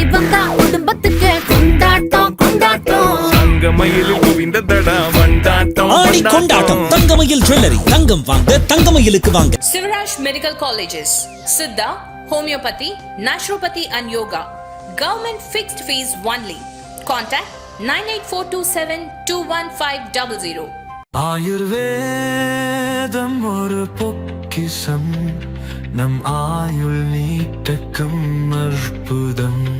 ஆடி வந்தா குடும்பத்துக்கு கொண்டாட்டம் கொண்டாட்டம். தங்கமயிலில் குவிந்ததடா வண்டாட்டம் ஆடி கொண்டாட்டம். தங்கமயில் ஜுவல்லரி தங்கம் வாங்க தங்கமயிலுக்கு வாங்க. Sivaraj Medical Colleges, Siddha, Homeopathy, Naturopathy and Yoga. Government fixed fees only. Contact 98427 ஆயுர்வேதம் ஒரு பொக்கிஷம். நம் ஆயுள் நீட்டக்கும் அற்புதம்.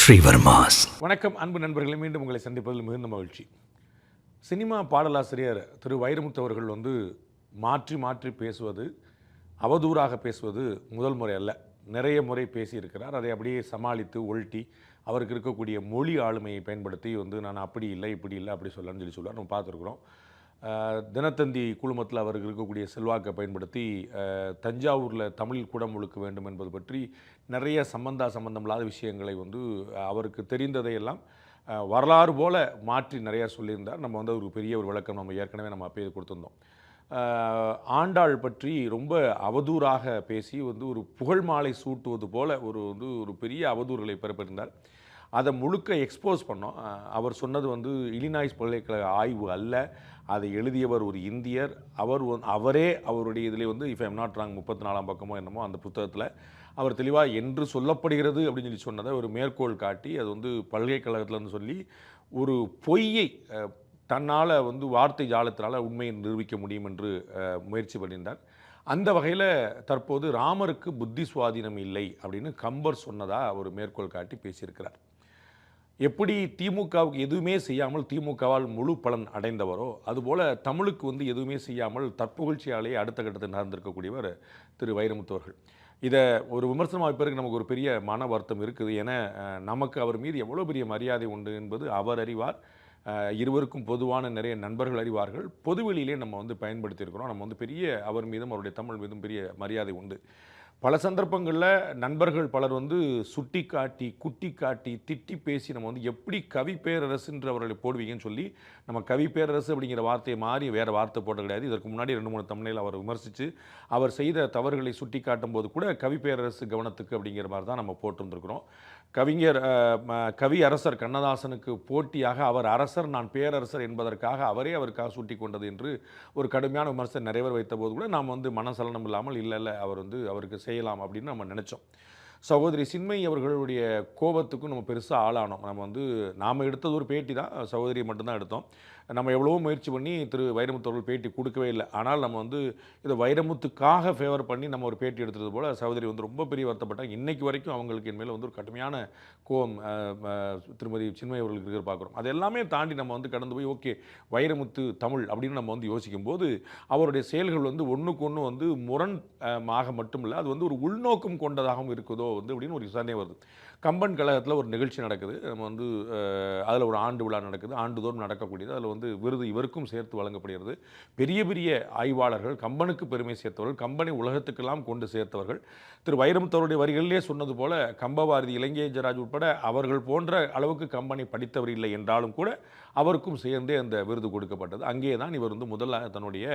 ஸ்ரீவர்மாஸ். வணக்கம் அன்பு நண்பர்களை மீண்டும் உங்களை சந்திப்பதில் மிகுந்த மகிழ்ச்சி. சினிமா பாடலாசிரியர் திரு வைரமுத்து அவர்கள் வந்து மாற்றி மாற்றி பேசுவது அவதூறாக பேசுவது முதல் முறை அல்ல. நிறைய முறை பேசியிருக்கிறார். அதை அப்படியே சமாளித்து ஒழ்ட்டி அவருக்கு இருக்கக்கூடிய மொழி ஆளுமையை பயன்படுத்தி வந்து நான் அப்படி இல்லை இப்படி இல்லை அப்படி சொல்லணும்னு சொல்லி சொல்லுவார். நம்ம பார்த்துருக்குறோம். தினத்தந்தி குழுமத்தில் அவருக்கு இருக்கக்கூடிய செல்வாக்கை பயன்படுத்தி தஞ்சாவூரில் தமிழ் குடம் முழுக்க வேண்டும் என்பது பற்றி நிறைய சம்பந்தா சம்பந்தமில்லாத விஷயங்களை வந்து அவருக்கு தெரிந்ததையெல்லாம் வரலாறு போல மாற்றி நிறையா சொல்லியிருந்தார். நம்ம வந்து ஒரு பெரிய ஒரு விளக்கம் நம்ம ஏற்கனவே நம்ம அப்பயே கொடுத்துருந்தோம். ஆண்டாள் பற்றி ரொம்ப அவதூறாக பேசி வந்து ஒரு புகழ் மாலை சூட்டுவது போல ஒரு வந்து ஒரு பெரிய அவதூறுகளை பிறப்பிருந்தார் அதை முழுக்க எக்ஸ்போஸ் பண்ணோம். அவர் சொன்னது வந்து இலினாய்ஸ் பல்கலைக்கழக ஆய்வு அல்ல. அதை எழுதியவர் ஒரு இந்தியர். அவர் அவரே அவருடைய இதில் வந்து இஃப் எம் நாட் ராங் முப்பத்தி நாலாம் பக்கமோ என்னமோ அந்த புத்தகத்தில் அவர் தெளிவாக என்று சொல்லப்படுகிறது அப்படின்னு சொல்லி சொன்னதை ஒரு மேற்கோள் காட்டி அது வந்து பல்கலைக்கழகத்தில்னு சொல்லி ஒரு பொய்யை தன்னால் வந்து வார்த்தை ஜாலத்தினால் உண்மையை நிரூபிக்க முடியும் என்று முயற்சி பண்ணியிருந்தார். அந்த வகையில் தற்போது ராமருக்கு புத்தி சுவாதீனம் இல்லை அப்படின்னு கம்பர் சொன்னதாக அவர் மேற்கோள் காட்டி பேசியிருக்கிறார். எப்படி திமுகவுக்கு எதுவுமே செய்யாமல் திமுகவால் முழு பலன் அடைந்தவரோ அதுபோல தமிழுக்கு வந்து எதுவுமே செய்யாமல் தற்புகழ்ச்சியாலேயே அடுத்த கட்டத்தில் நடந்திருக்கக்கூடியவர் திரு வைரமுத்து அவர்கள். இதை ஒரு விமர்சனமாக பிறகு நமக்கு ஒரு பெரிய மன வருத்தம் இருக்குது. ஏன்னா நமக்கு அவர் மீது எவ்வளோ பெரிய மரியாதை உண்டு என்பது அவர் அறிவார். இருவருக்கும் பொதுவான நிறைய நண்பர்கள் அறிவார்கள். பொதுவெளியிலே நம்ம வந்து பயன்படுத்தியிருக்கிறோம். நம்ம வந்து பெரிய அவர் மீதும் அவருடைய தமிழ் மீதும் பெரிய மரியாதை உண்டு. பல சந்தர்ப்பங்களில் நண்பர்கள் பலர் வந்து சுட்டி காட்டி குட்டி காட்டி திட்டி பேசி நம்ம வந்து எப்படி கவி பேரரசுன்ற அவர்களை போடுவீங்கன்னு சொல்லி நம்ம கவி பேரரசு அப்படிங்கிற வார்த்தையை மாறி வேறு வார்த்தை போட கிடையாது. இதற்கு முன்னாடி ரெண்டு மூணு தமிழில் அவர் விமர்சித்து அவர் செய்த தவறுகளை சுட்டி காட்டும் போது கூட கவி பேரரசு கவனத்துக்கு அப்படிங்கிற மாதிரி தான் நம்ம போட்டிருந்துருக்குறோம். கவிஞர் கவி அரசர் கண்ணதாசனுக்கு போட்டியாக அவர் அரசர் நான் பேரரசர் என்பதற்காக அவரே அவருக்காக சூட்டி கொண்டது என்று ஒரு கடுமையான விமர்சனம் நிறைவர் வைத்த போது கூட நாம் வந்து மனசலனம் இல்லாமல் இல்லை இல்லை அவர் வந்து அவருக்கு செய்யலாம் அப்படின்னு நம்ம நினச்சோம். சகோதரி சின்மை அவர்களுடைய கோபத்துக்கும் நம்ம பெருசாக ஆளானோம். நம்ம வந்து நாம் எடுத்தது ஒரு பேட்டி தான். சகோதரியை மட்டும்தான் எடுத்தோம். நம்ம எவ்வளவோ முயற்சி பண்ணி திரு வைரமுத்து அவர்கள் பேட்டி கொடுக்கவே இல்லை. ஆனால் நம்ம வந்து இதை வைரமுத்துக்காக ஃபேவர் பண்ணி நம்ம ஒரு பேட்டி எடுத்தது போல் சகோதரி வந்து ரொம்ப பெரிய வருத்தப்பட்டாங்க இன்றைக்கு வரைக்கும் அவங்களுக்கு என் மேலே வந்து ஒரு கடுமையான கோபம் திருமதி சின்மை அவர்களுக்கு இருக்கிற பார்க்குறோம். அது எல்லாமே தாண்டி நம்ம வந்து கடந்து போய் ஓகே வைரமுத்து தமிழ் அப்படின்னு நம்ம வந்து யோசிக்கும் போது அவருடைய செயல்கள் வந்து ஒன்றுக்கு ஒன்று வந்து முரண் ஆக மட்டும் இல்லை அது வந்து ஒரு உள்நோக்கம் கொண்டதாகவும் இருக்குதோ வந்து அப்படின்னு ஒரு விசாரணை வருது. கம்பன் கழகத்தில் ஒரு நிகழ்ச்சி நடக்குது. நம்ம வந்து அதில் ஒரு ஆண்டு விழா நடக்குது. ஆண்டுதோறும் நடக்கக்கூடியது. அதில் வந்து விருது இவருக்கும் சேர்த்து வழங்கப்படுகிறது. பெரிய பெரிய ஆய்வாளர்கள் கம்பனுக்கு பெருமை சேர்த்தவர்கள் கம்பனை உலகத்துக்கெல்லாம் கொண்டு சேர்த்தவர்கள். திரு வைரமுத்தவருடைய வரிகளிலே சொன்னது போல கம்பபாரதி இலங்கையராஜ் உட்பட அவர்கள் போன்ற அளவுக்கு கம்பனை படித்தவர் இல்லை என்றாலும் கூட அவருக்கும் சேர்ந்தே அந்த விருது கொடுக்கப்பட்டது. அங்கே தான் இவர் வந்து முதல்ல தன்னுடைய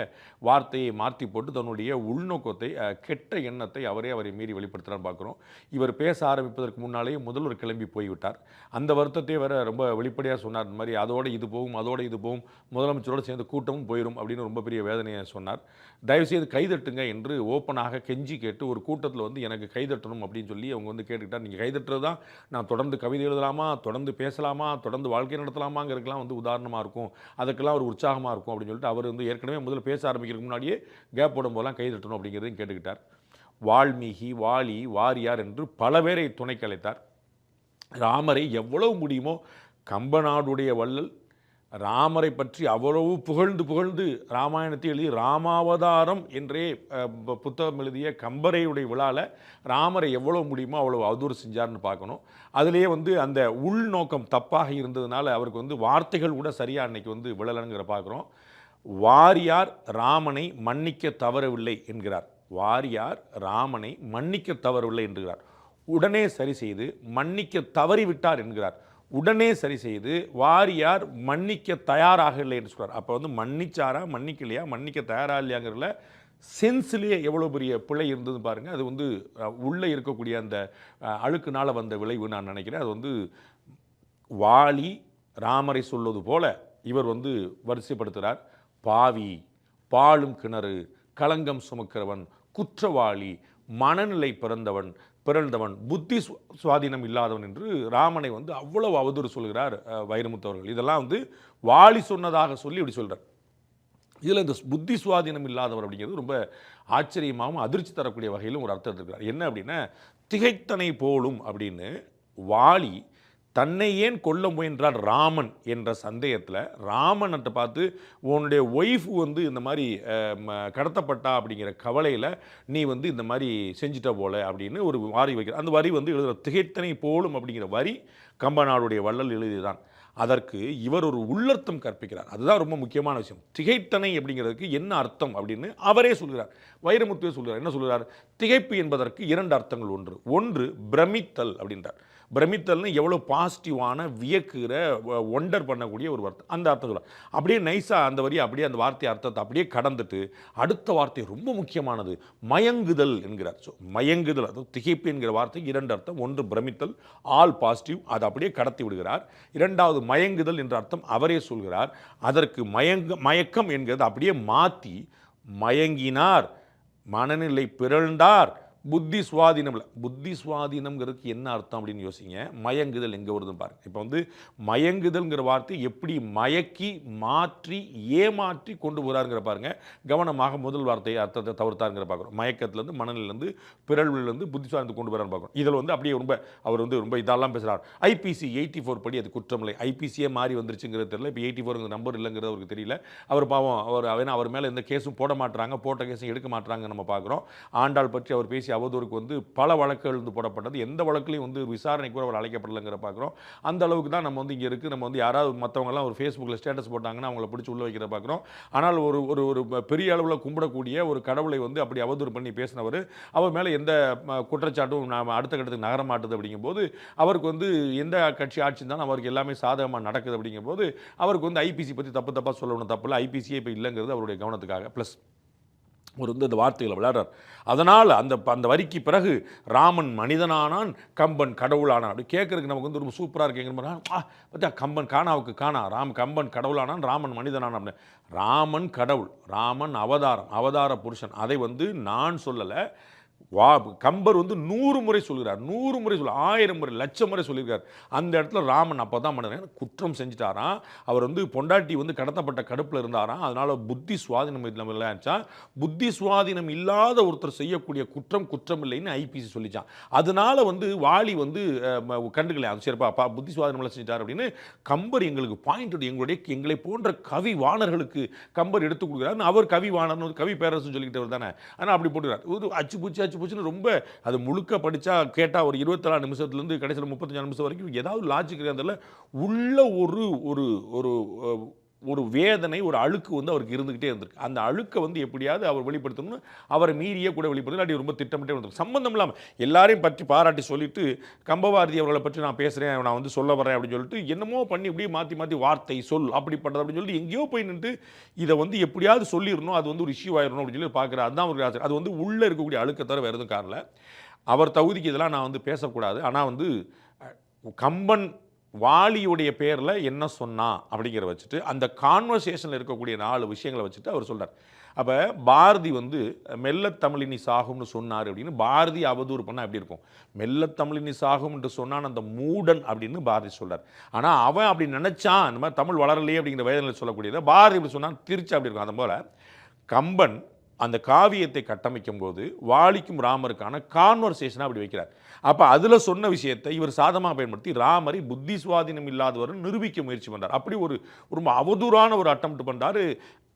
வார்த்தையை மாற்றி போட்டு தன்னுடைய உள்நோக்கத்தை கெட்ட எண்ணத்தை அவரே அவரை மீறி வெளிப்படுத்துகிறான்னு பார்க்குறோம். இவர் பேச ஆரம்பிப்பதற்கு முன்னாலேயே முதல்வர் கிளம்பி போய்விட்டார். அந்த வருத்தத்தை வேற ரொம்ப வெளிப்படையாக சொன்னார். இந்த மாதிரி அதோட இது போகும் அதோட இது போகும் முதலமைச்சரோடு சேர்ந்து கூட்டமும் போயிடும் அப்படின்னு ரொம்ப பெரிய வேதனையை சொன்னார். தயவுசெய்து கைதட்டுங்க என்று ஓப்பனாக கெஞ்சி கேட்டு ஒரு கூட்டத்தில் வந்து எனக்கு கைதட்டணும் அப்படின்னு சொல்லி அவங்க வந்து கேட்டுக்கிட்டார். நீங்கள் கைதட்டுறது தான் நான் தொடர்ந்து கவிதை எழுதலாமா தொடர்ந்து பேசலாமா தொடர்ந்து வாழ்க்கை நடத்தலாமாங்கிறதுக்கெல்லாம் வந்து உதாரணமாக இருக்கும். அதுக்கெல்லாம் ஒரு உற்சாகமாக இருக்கும் அப்படின்னு சொல்லிட்டு அவர் வந்து ஏற்கனவே முதல்ல பேச ஆரம்பிக்கிறதுக்கு முன்னாடியே கேப் போடும் கை தட்டணும் அப்படிங்கிறதையும் கேட்டுக்கிட்டார். வால்மீகி வாலி வாரியார் என்று பல பேரை துணை கலைத்தார் ராமரை எவ்வளவு முடியுமோ கம்பநாடுடைய வள்ளல் ராமரை பற்றி அவ்வளவு புகழ்ந்து புகழ்ந்து ராமாயணத்தை எழுதி ராமாவதாரம் என்றே புத்தகம் எழுதிய கம்பரையுடைய விழாவில் ராமரை எவ்வளோ முடியுமோ அவ்வளோ அவதூறு செஞ்சார்னு பார்க்கணும். அதிலேயே வந்து அந்த உள்நோக்கம் தப்பாக இருந்ததுனால அவருக்கு வந்து வார்த்தைகள் கூட சரியாக அன்னைக்கு வந்து விழலைங்கிற பார்க்குறோம். வாரியார் ராமனை மன்னிக்க தவறவில்லை என்கிறார். வாரியார் ராமனை மன்னிக்க தவறவில்லை என்கிறார். உடனே சரி செய்து மன்னிக்க தவறிவிட்டார் என்கிறார். உடனே சரி செய்து வாரியார் மன்னிக்க தயாராக இல்லை என்று சொல்கிறார் அப்போ வந்து மன்னிச்சாரா மன்னிக்கலையா மன்னிக்க தயாரா இல்லையாங்கிறதுல சென்ஸ்லேயே எவ்வளோ பெரிய பிழை இருந்தது பாருங்கள் அது வந்து உள்ளே இருக்கக்கூடிய அந்த அழுக்குனால் வந்த விளைவு நான் நினைக்கிறேன். அது வந்து வாலி ராமரை சொல்வது போல இவர் வந்து வரிசைப்படுத்துகிறார் பாவி பாலும் கிணறு களங்கம் சுமக்கிறவன் குற்றவாளி மனநிலை பிறந்தவன் பிறந்தவன் புத்தி சுவாதீனம் இல்லாதவன் என்று ராமனை வந்து அவ்வளவு அவதூறு சொல்கிறார் வைரமுத்தவர்கள் வைரமுத்து அவர்கள். இதெல்லாம் வந்து வாலி சொன்னதாக சொல்லி இப்படி சொல்கிறார் இதில் இந்த புத்தி சுவாதீனம் இல்லாதவர் அப்படிங்கிறது ரொம்ப ஆச்சரியமாகவும் அதிர்ச்சி தரக்கூடிய வகையிலும் ஒரு அர்த்தம் இருக்கிறார் என்ன அப்படின்னா திகைத்தனை போலும் அப்படின்னு வாலி தன்னை ஏன் கொல்ல முயன்றார் ராமன் என்ற சந்தேகத்தில் ராமன்கிட்ட பார்த்து உன்னுடைய ஒய்ஃப் வந்து இந்த மாதிரி ம- கடத்தப்பட்டா அப்படிங்கிற கவலையில் நீ வந்து இந்த மாதிரி செஞ்சிட்ட போல அப்படின்னு ஒரு வாரி வைக்கிற அந்த வரி வந்து எழுதுகிற திகைத்தனை போலும் அப்படிங்கிற வரி கம்பநாடுடைய வள்ளல் எழுதிதான் அதற்கு இவர் ஒரு உள்ளர்த்தம் கற்பிக்கிறார். அதுதான் ரொம்ப முக்கியமான விஷயம். திகைத்தனை அப்படிங்கிறதுக்கு என்ன அர்த்தம் அப்படின்னு அவரே சொல்கிறார். வைரமுத்துவே சொல்கிறார். என்ன சொல்கிறார்? திகைப்பு என்பதற்கு இரண்டு அர்த்தங்கள் ஒன்று. ஒன்று பிரமித்தல் அப்படின்றார். பிரமித்தல்னு எவ்வளோ பாசிட்டிவான வியக்குகிற ஒண்டர் பண்ணக்கூடிய ஒரு வார்த்தை. அந்த அர்த்தத்தில் அப்படியே நைஸாக அந்த வரி அப்படியே அந்த வார்த்தை அர்த்தத்தை அப்படியே கடந்துட்டு அடுத்த வார்த்தை ரொம்ப முக்கியமானது மயங்குதல் என்கிறார். ஸோ மயங்குதல் அதாவது திகைப்பு என்கிற வார்த்தை இரண்டு அர்த்தம். ஒன்று பிரமித்தல் ஆல் பாசிட்டிவ் அதை அப்படியே கடத்தி விடுகிறார். இரண்டாவது மயங்குதல் என்ற அர்த்தம் அவரே சொல்கிறார். அதற்கு மயங்க மயக்கம் என்கிறது அப்படியே மாற்றி மயங்கினார் மனநிலை பிறழ்ந்தார் புத்தி சுவாதீனம் இல்லை புத்தி சுவாதீனம்ங்கிறதுக்கு என்ன அர்த்தம் அப்படின்னு யோசிங்க. மயங்குதல் எங்கே வருதுன்னு பாருங்க. இப்போ வந்து மயங்குதல்ங்கிற வார்த்தை எப்படி மயக்கி மாற்றி ஏமாற்றி கொண்டு போகிறாருங்கிற பாருங்க. கவனமாக முதல் வார்த்தையை அர்த்தத்தை தவிர்த்தாருங்கிற பார்க்குறோம் மயக்கத்துலேருந்து மனநிலேருந்து பிறழ்விலேருந்து புத்தி சுவாதீனத்தை கொண்டு போகிறான்னு பார்க்குறோம் இதில் வந்து அப்படியே ரொம்ப அவர் வந்து ரொம்ப இதெல்லாம் பேசுகிறார் ஐபிசி எயிட்டி ஃபோர் படி அது குற்றமில்லை. ஐபிசியே மாறி வந்துருச்சுங்கிறது தெரியல. இப்போ எயிட்டி ஃபோருங்கிற நம்பர் இல்லைங்கிறது அவருக்கு தெரியல. அவர் பாவம் அவர் அவர் மேலே எந்த கேஸும் போட மாட்டுறாங்க போட்ட கேஸும் எடுக்க மாட்டுறாங்க நம்ம பார்க்குறோம் ஆண்டாள் பற்றி அவர் பேசி அவதூறுக்கு வந்து பல வழக்குகள் வந்து போடப்பட்டது. எந்த வழக்குலையும் வந்து விசாரணைக்கு கூட அவர் அழைக்கப்படலைங்கிற பார்க்குறோம் அந்த அளவுக்கு தான் நம்ம வந்து இங்கே இருக்குது நம்ம வந்து யாராவது மற்றவங்கலாம் ஒரு ஃபேஸ்புக்கில் ஸ்டேட்டஸ் போட்டாங்கன்னா அவங்கள பிடிச்சி உள்ள வைக்கிற பார்க்குறோம் ஆனால் ஒரு ஒரு ஒரு பெரிய அளவில் கும்பிடக்கூடிய ஒரு கடவுளை வந்து அப்படி அவதூறு பண்ணி பேசினவர் அவர் மேலே எந்த குற்றச்சாட்டும் நாம் அடுத்த கட்டத்துக்கு நகரமாட்டுது அப்படிங்கும்போது அவருக்கு வந்து எந்த கட்சி ஆட்சி தான் அவருக்கு எல்லாமே சாதகமாக நடக்குது அப்படிங்கும்போது அவருக்கு வந்து ஐபிசி பற்றி தப்பு தப்பாக சொல்லணும். தப்பு இல்லை. ஐபிசியே இப்போ இல்லைங்கிறது அவருடைய கவனத்துக்காக. ப்ளஸ் ஒரு வந்து அந்த வார்த்தைகளை விளையாடுறார். அதனால் அந்த அந்த வரிக்கு பிறகு ராமன் மனிதனானான் கம்பன் கடவுளானான். அப்படி கேட்குறதுக்கு நமக்கு வந்து ரொம்ப சூப்பராக இருக்குங்கிற ஆ பார்த்தா கம்பன் காணாவுக்கு காணா ராம் கம்பன் கடவுளானான் ராமன் மனிதனானான் அப்படின்னு. ராமன் கடவுள் ராமன் அவதாரம் அவதார புருஷன். அதை வந்து நான் சொல்லலை. வா கம்பர் வந்து நூறு முறை சொல்கிறார் நூறு முறை சொல்ல ஆயிரம் முறை லட்சம் முறை சொல்லியிருக்கார். அந்த இடத்துல ராமன் அப்போ தான் பண்ணுறேன் குற்றம் செஞ்சுட்டாராம். அவர் வந்து பொண்டாட்டி வந்து கடத்தப்பட்ட கடுப்பில் இருந்தாராம். அதனால் புத்தி சுவாதீனம் இல்லாமல் இல்லைச்சா புத்தி சுவாதீனம் இல்லாத ஒருத்தர் செய்யக்கூடிய குற்றம் குற்றம் இல்லைன்னு ஐபிசி சொல்லிச்சான் அதனால வந்து வாலி வந்து அஹ், கண்டுக்கல அது சரிப்பா அப்பா புத்தி சுவாதீனம்லாம் செஞ்சிட்டார் அப்படின்னு கம்பர் எங்களுக்கு பாயிண்ட் எங்களுடைய எங்களை போன்ற கவி வாணர்களுக்கு கம்பர் எடுத்து கொடுக்குறாரு அவர் கவி வாணர்னு கவி பேரரசு சொல்லிக்கிட்டவர் தானே. ஆனால் அப்படி போட்டுக்கிறார். ஒரு அச்சு பூச்சி அச்சு பூச்சின்னு ரொம்ப அது முழுக்க படித்தா கேட்டால் ஒரு இருபத்தேழு நிமிஷத்துலேருந்து கடைசியில் முப்பத்தஞ்சு நிமிஷம் வரைக்கும் ஏதாவது லாஜிக் அதில் உள்ள ஒரு ஒரு ஒரு ஒரு வேதனை ஒரு அழுக்கு வந்து அவருக்கு இருந்துக்கிட்டே இருந்திருக்கு. அந்த அழுக்கை வந்து எப்படியாவது அவர் வெளிப்படுத்தணும்னு அவரை மீறியே கூட வெளிப்படுத்தணும். அப்படி ரொம்ப திட்டமிட்டே வந்திருக்கு சம்பந்தம் இல்லாமல் எல்லாரையும் பற்றி பாராட்டி சொல்லிட்டு கம்பபாரதி அவர்களை பற்றி நான் பேசுகிறேன் நான் வந்து சொல்ல வரேன் அப்படின்னு சொல்லிட்டு என்னமோ பண்ணி இப்படியே மாற்றி மாற்றி வார்த்தை சொல் அப்படிப்பட்டது அப்படின்னு சொல்லிட்டு எங்கேயோ போய் நின்று இதை வந்து எப்படியாவது சொல்லிடணும் அது வந்து ஒரு இஷ்யூ ஆயிடணும் அப்படின்னு சொல்லி பார்க்குறாரு. அதுதான் ஒரு ஆசை அது வந்து உள்ளே இருக்கக்கூடிய அழுக்கை தவிர வேறு எதுவும் காரணம் அவர் தகுதிக்கு இதெல்லாம் நான் வந்து பேசக்கூடாது. ஆனால் வந்து கம்பன் வாலியுடைய பேரில் என்ன சொன்னா அப்படிங்கிற வச்சுட்டு அந்த கான்வர்சேஷனில் இருக்கக்கூடிய நாலு விஷயங்களை வச்சுட்டு அவர் சொல்கிறார் அப்போ பாரதி வந்து மெல்ல தமிழினி சாகும்னு சொன்னார் அப்படின்னு பாரதி அவதூறு பண்ணால் எப்படி இருக்கும்? மெல்ல தமிழினி சாகும்ன்ட்டு சொன்னான் அந்த மூடன் அப்படின்னு பாரதி சொல்கிறார் ஆனால் அவன் அப்படி நினச்சான் இந்த மாதிரி தமிழ் வளரலையே அப்படிங்கிற வேதனையில் சொல்லக்கூடியதை பாரதி இப்படி சொன்னான் திருச்சி அப்படி இருக்கும். அது போல் கம்பன் அந்த காவியத்தை கட்டமைக்கும் போது வாலிக்கும் ராமருக்கான கான்வர்சேஷனாக அப்படி வைக்கிறார். அப்போ அதில் சொன்ன விஷயத்தை இவர் சாதமாக பயன்படுத்தி ராமரை புத்தி சுவாதீனம் இல்லாதவர் நிரூபிக்க முயற்சி பண்ணுறார் அப்படி ஒரு ரொம்ப அவதூறான ஒரு அட்டம் பண்ணுறாரு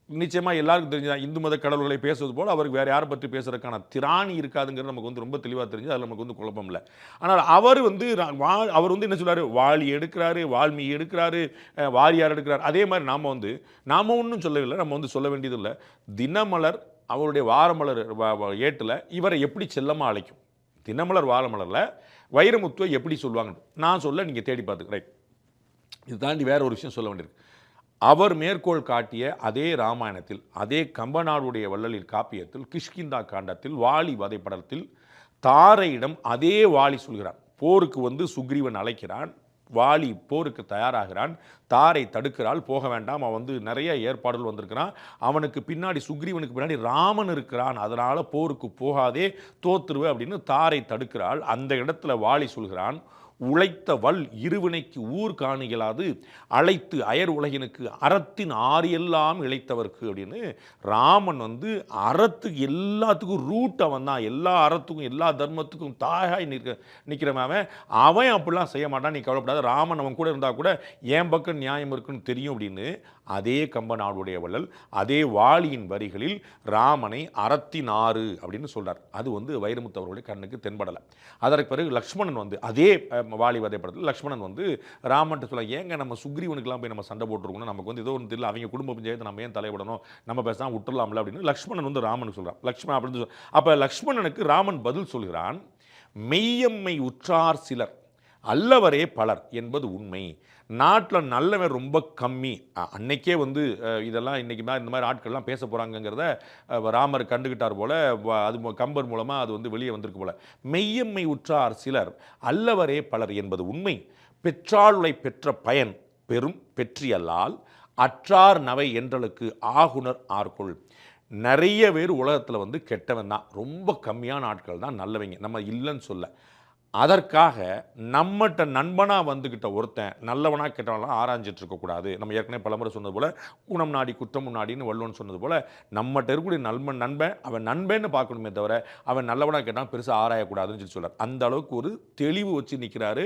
நிச்சயமாக எல்லாருக்கும் தெரிஞ்சதான். இந்து மத கடவுள்களை பேசுவது போல் அவருக்கு வேறு யாரை பற்றி பேசுறதுக்கான திராணி இருக்காதுங்கிறது நமக்கு வந்து ரொம்ப தெளிவாக தெரிஞ்சு அதில் நமக்கு வந்து குழப்பம் இல்லை. ஆனால் அவர் வந்து வா- அவர் வந்து என்ன சொல்றாரு? வாலி எடுக்கிறாரு வால்மீகி எடுக்கிறாரு வாரியார் எடுக்கிறார். அதே மாதிரி நாம் வந்து நாம் ஒன்றும் சொல்லவில்லை நம்ம வந்து சொல்ல வேண்டியது இல்லை. தினமலர் அவருடைய வாரமலர் ஏட்டில் இவரை எப்படி செல்லமாக அழைக்கும்? தினமலர் வாரமலரில் வைரமுத்துவை எப்படி சொல்லுவாங்க நான் சொல்ல நீங்கள் தேடி பார்த்துக்கிறேன் இது தாண்டி வேறு ஒரு விஷயம் சொல்ல வேண்டியிருக்கு. அவர் மேற்கோள் காட்டிய அதே ராமாயணத்தில் அதே கம்பநாடுடைய வள்ளலில் காப்பியத்தில் கிஷ்கிந்தா காண்டத்தில் வாலி வதைப்படத்தில் தாரையிடம் அதே வாலி சொல்கிறான். போருக்கு வந்து சுக்ரீவன் அழைக்கிறான் வாலி போருக்கு தயாராகிறான் தாரை தடுக்கிறாள் போக வேண்டாம் அவன் வந்து நிறைய ஏற்பாடுகள் வந்திருக்கிறான். அவனுக்கு பின்னாடி சுக்ரீவனுக்கு பின்னாடி ராமன் இருக்கிறான் அதனால் போருக்கு போகாதே தோத்துருவே அப்படின்னு தாரை தடுக்கிறாள். அந்த இடத்துல வாலி சொல்கிறான் உழைத்த வல் இருவினைக்கு ஊர் காணிகளாது அழைத்து அயர் உலகினுக்கு அறத்தின் ஆரியெல்லாம் இழைத்தவர்க்கு அப்படின்னு ராமன் வந்து அறத்துக்கு எல்லாத்துக்கும் ரூட் அவன் தான். எல்லா அறத்துக்கும் எல்லா தர்மத்துக்கும் தாயாய் நிற்க நிற்கிறவன் அவன். அவன் அப்படிலாம் செய்ய மாட்டான் நீ கவலைப்படாத. ராமன் அவன் கூட இருந்தால் கூட என் பக்கம் நியாயம் இருக்குன்னு தெரியும் அப்படின்னு அதே கம்பநாடுடைய வள்ளல் அதே வாளியின் வரிகளில் ராமனை அறத்தின் ஆறு அப்படின்னு சொல்கிறார் அது வந்து வைரமுத்து அவர்களுடைய கண்ணுக்கு தென்படலை. அதற்கு பிறகு லக்ஷ்மணன் வந்து அதே வாலி வதை படத்தில் லக்ஷ்மணன் வந்து ராமன்ட்டு சொல்ல ஏங்க நம்ம சுக்ரீவனுக்கெல்லாம் போய் நம்ம சண்டை போட்டுருக்கணும் நமக்கு வந்து ஏதோ ஒன்று தெரியல. அவங்க குடும்ப பஞ்சாயத்து நம்ம ஏன் தலையிடணும்? நம்ம பேசாம விட்டுறலாம்ல அப்படின்னு லக்ஷ்மணன் வந்து ராமனுக்கு சொல்கிறான் லக்ஷ்மணன் அப்படின்னு சொல் அப்போ லக்ஷ்மணனுக்கு ராமன் பதில் சொல்கிறான் மெய்யம்மை உற்றார் சிலர். அல்லவரே பலர் என்பது உண்மை. நாட்டில் நல்லவன் ரொம்ப கம்மி. அன்னைக்கே வந்து இதெல்லாம் இன்றைக்கி தான் இந்த மாதிரி ஆட்கள்லாம் பேச போகிறாங்கங்கிறத ராமர் கண்டுகிட்டார் போல் அது கம்பர் மூலமாக அது வந்து வெளியே வந்திருக்கு போல். மெய்யம்மை உற்றார் சிலர் அல்லவரே பலர் என்பது உண்மை. பெற்றாளுளை பெற்ற பயன் பெரும் பெற்றியல்லால் அற்றார் நவை என்றலுக்கு ஆகுனர் ஆர்கொள். நிறைய பேர் உலகத்தில் வந்து கெட்டவன் தான். ரொம்ப கம்மியான ஆட்கள் தான் நல்லவங்க. நம்ம இல்லைன்னு சொல்ல. அதற்காக நம்மகிட்ட நண்பனாக வந்துக்கிட்ட ஒருத்தன் நல்லவனாக கெட்டவனாக ஆராய்ஞ்சிட்டு இருக்கக்கூடாது நம்ம ஏற்கனவே பலமுறை சொன்னது போல் குணம் நாடி குற்றம் நாடின்னு வள்ளுவன் சொன்னது போல் நம்மகிட்ட இருக்கக்கூடிய நண்பன் நண்பன் அவன் நண்பன்னு பார்க்கணுமே தவிர அவன் நல்லவனாக கேட்டால் பெருசாக ஆராயக்கூடாதுன்னு சொல்லி சொல்கிறார் அந்த அளவுக்கு ஒரு தெளிவு வச்சு நிற்கிறாரு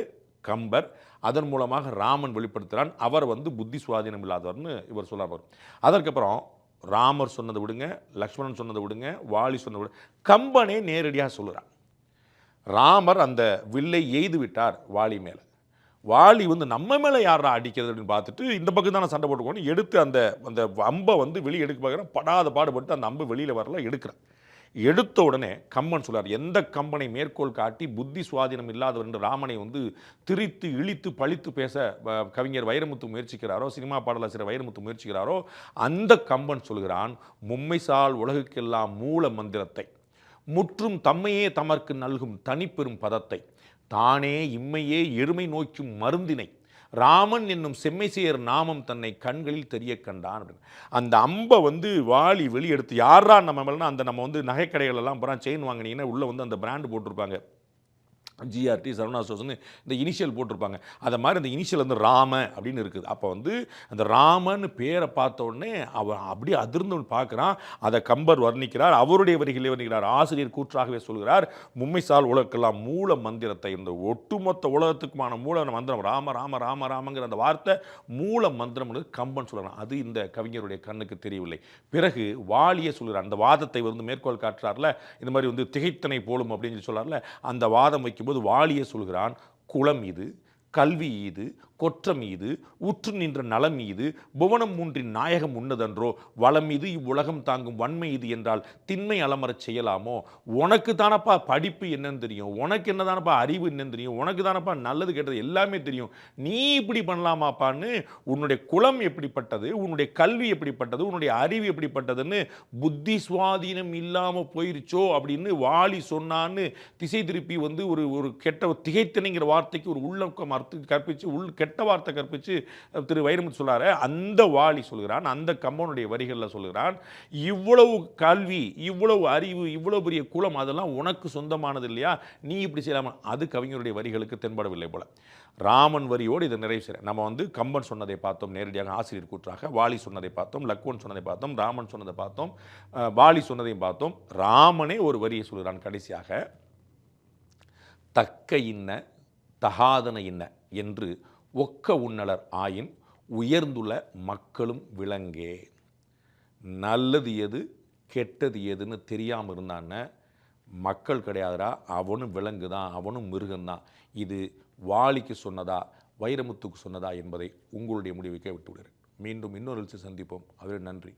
கம்பர். அதன் மூலமாக ராமன் வெளிப்படுத்துகிறான் அவர் வந்து புத்தி சுவாதீனம் இல்லாதவர்னு இவர் சொல்றார் அதற்கப்புறம் ராமர் சொன்னதை விடுங்க லக்ஷ்மணன் சொன்னதை விடுங்க வாலி சொன்னதை விடுங்க கம்பனே நேரடியாக சொல்லுறான். ராமர் அந்த வில்லை எய்து விட்டார் வாலி மேலே. வாலி வந்து நம்ம மேலே யாரா அடிக்கிறது அப்படின்னு பார்த்துட்டு இந்த பக்கம் தானே சண்டை போட்டுக்கோன்னு எடுத்து அந்த அந்த அம்பை வந்து வெளியே எடுக்க பார்க்குறேன். படாத பாடுபட்டு அந்த அம்பு வெளியில் வரல எடுக்கிறான். எடுத்த உடனே கம்பன் சொல்றார் எந்த கம்பனை மேற்கோள் காட்டி புத்தி சுவாதீனம் இல்லாதவர் என்று ராமனை வந்து திரித்து இழித்து பழித்து பேச வ- கவிஞர் வைரமுத்து முயற்சிக்கிறாரோ சினிமா பாடலாசிரியர் வைரமுத்து முயற்சிக்கிறாரோ அந்த கம்பன் சொல்கிறான் மும்மைசால் உலகுக்கெல்லாம் மூல மந்திரத்தை முற்றும் தம்மையே தமர்க்கு நல்கும் தனிப்பெரும் பதத்தை. தானே இம்மையே எருமை நோக்கும் மருந்தினை. ராமன் என்னும் செம்மைசேயர் நாமம் தன்னை கண்களில் தெரிய கண்டான் அப்படின்னு. அந்த அம்பை வந்து வாளி வெளியெடுத்து யாரா நம்ம மேலனா அந்த நம்ம வந்து நகைக்கடைகள் எல்லாம் அப்புறம் செயின் வாங்கினீங்கன்னா உள்ளே வந்து அந்த பிராண்டு போட்டிருப்பாங்க. ஜிஆர்டி சரவணா சோசன் இந்த இனிஷியல் போட்டிருப்பாங்க. அதை மாதிரி அந்த இனிஷியல் வந்து ராம அப்படின்னு இருக்குது. அப்போ வந்து அந்த ராமன்னு பேரை பார்த்த உடனே அவன் அப்படியே அதிர்ந்து பார்க்குறான். அதை கம்பர் வர்ணிக்கிறார். அவருடைய வரிகளை வர்ணிக்கிறார். ஆசிரியர் கூற்றாகவே சொல்கிறார். மும்மைசால் உலகெல்லாம் மூல மந்திரத்தை இந்த ஒட்டுமொத்த உலகத்துக்குமான மூல மந்திரம் ராம ராம ராம ராமங்கிற அந்த வார்த்தை மூல மந்திரம்னு கம்பன் சொல்கிறான். அது இந்த கவிஞருடைய கண்ணுக்கு தெரியவில்லை. பிறகு வாலியே சொல்கிறார். அந்த வாதத்தை வந்து மேற்கோள் காட்டுறார்ல. இந்த மாதிரி வந்து திகைத்தனை போலும் அப்படின்னு சொல்லி சொல்கிறார்ல. அந்த வாதம் வைக்கும் சொல்லும்போது வாலியே சொல்கிறான் குளம் இது கல்வி இது கொற்றம் மீது உற்று நின்ற நலம் மீது புவனம் மூன்றின் நாயகம் உன்னதன்றோ வளம் இது இவ்வுலகம் தாங்கும் வன்மை இது என்றால் திண்மை அலமரச் செய்யலாமோ? உனக்கு தானப்பா படிப்பு என்னன்னு தெரியும் உனக்கு என்னதானப்பா அறிவு என்னன்னு தெரியும் உனக்கு தானப்பா நல்லது கெட்டது எல்லாமே தெரியும். நீ இப்படி பண்ணலாமாப்பான்னு உன்னுடைய குலம் எப்படிப்பட்டது உன்னுடைய கல்வி எப்படிப்பட்டது உன்னுடைய அறிவு எப்படிப்பட்டதுன்னு புத்தி சுவாதீனம் இல்லாமல் போயிருச்சோ அப்படின்னு வாலி சொன்னான்னு திசை திருப்பி வந்து ஒரு ஒரு கெட்ட திகைத்தனைங்கிற வார்த்தைக்கு ஒரு உள்ளக்கம் அர்த்தம் கற்பிச்சு உள் கெட்ட வார்த்தை கற்பித்து திரு வைரமுத்து சொல்கிறார் அந்த வாலி சொல்கிறான் அந்த கம்பனுடைய வரிகளில் சொல்கிறான் இவ்வளவு கல்வி இவ்வளவு அறிவு இவ்வளவு பெரிய குலம் அதெல்லாம் உனக்கு சொந்தமானது இல்லையா? நீ இப்படி செய்யலாமா? அது கவிஞருடைய வரிகளுக்கு தென்படவில்லை போல. ராமன் வரியோடு இதை நிறைவு செய்கிறேன் நம்ம வந்து கம்பன் சொன்னதை பார்த்தோம் நேரடியாக ஆசிரியர் கூற்றாக வாலி சொன்னதை பார்த்தோம் லக்குவன் சொன்னதை பார்த்தோம் ராமன் சொன்னதை பார்த்தோம் வாலி சொன்னதையும் பார்த்தோம். ராமனே ஒரு வரியை சொல்கிறான் கடைசியாக தக்க இன்ன தகாதன இன்ன என்று ஒக்க உன்னலர் ஆயின் உயர்ந்துள்ள மக்களும் விளங்கே. நல்லது எது கெட்டது எதுன்னு தெரியாமல் இருந்தான்னு மக்கள் கிடையாதுடா அவனும் விலங்கு தான் அவனும் மிருகம்தான் இது வாலிக்கு சொன்னதா வைரமுத்துக்கு சொன்னதா என்பதை உங்களுடைய முடிவுக்கே விட்டுவிடுறேன் மீண்டும் இன்னொரு சந்திப்போம். அதில் நன்றி.